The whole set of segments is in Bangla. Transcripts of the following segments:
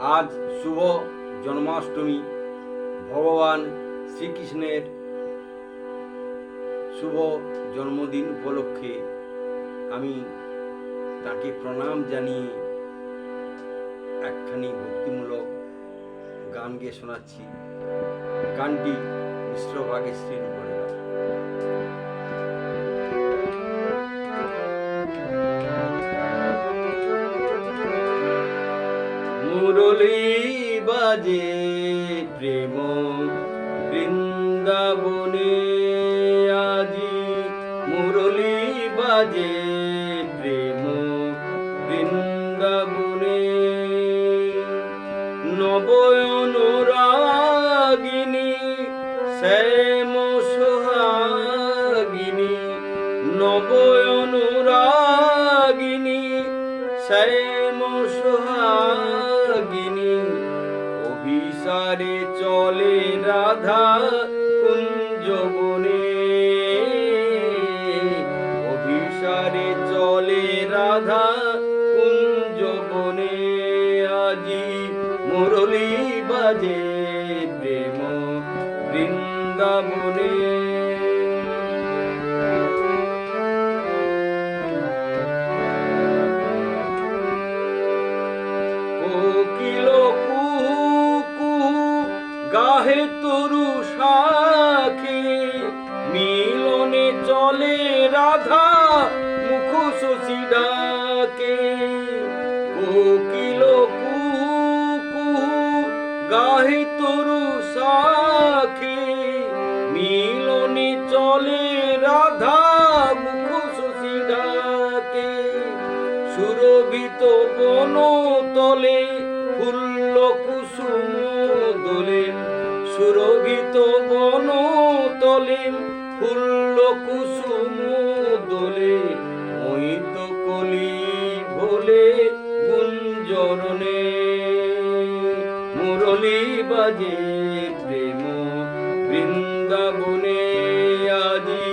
আজ শুভ জন্মাষ্টমী। ভগবান শ্রীকৃষ্ণের শুভ জন্মদিন উপলক্ষে আমি তাকে প্রণাম জানিয়ে একখানি ভক্তিমূলক গান গেয়ে শোনাচ্ছি। গানটি মিশ্র ভাগেশ্রীর উপরে। মুরলী বাজে প্রেম। বৃন্দাবনে আজি মুরলী বাজে প্রেম। বৃন্দাবনে নবয়ন রাগিনী শ্যাম সোহাগিনী নবয়ন রাগিনী শ্যাম অভিসারে চলে রাধা কুঞ্জবনে। অভিসারে চলে রাধা কুঞ্জবনে। আজি মুরলি বাজে প্রেম বৃন্দাবনে। গাহে তরু শাখে মিলনে চলে রাধা মুখ শশী ডাকে কোকিল কুহু গাহে তরু শাখে মিলনে চলে রাধা মুখ শশী ডাকে সুরভিত বন তলে ফুল্ল কুসুম তলে ফুল্ল কুসুম দোলে। মোহিত কলি ভোলে গুঞ্জরণে। মুরলী বাজে প্রেম বৃন্দাবনে আজি।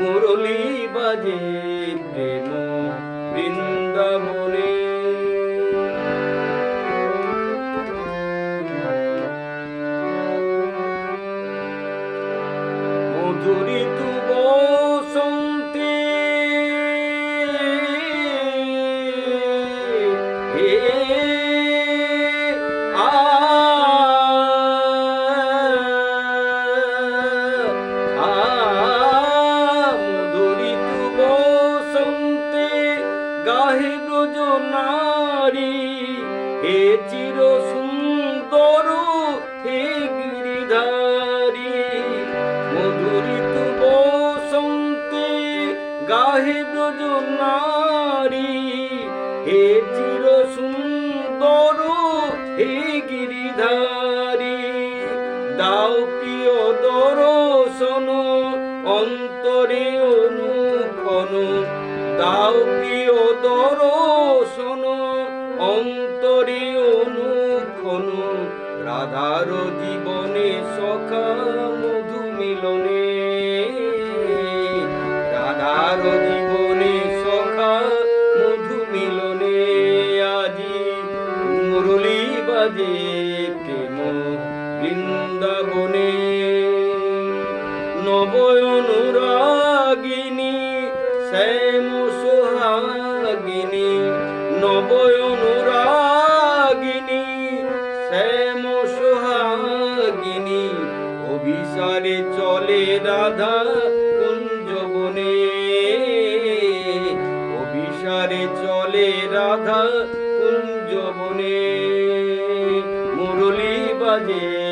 মুরলী বাজে প্রেম বৃন্দাবনে মধুরী তু বসন্তে। হে আ আ মধুরী তু বসন্তে গাহে নারী হে চির সুন্দর হে গাহে ব্রজ নারী, হে চির সুন্দর, হে গিরিধারী। দাও প্রিয় দর্শন, অন্তরে অনুক্ষণ। দাও প্রিয় দর্শন, অন্তরে অনুক্ষণ। রাধার জীবনে সখা নবয়নুরাগিনী, শ্যাম সোহাগিনী। নবয়নুরাগিনী, শ্যাম সোহাগিনী, অভিসারে চলে রাধা কুঞ্জবনে। অভিসারে চলে রাধা কুঞ্জবনে। মুরলী বাজে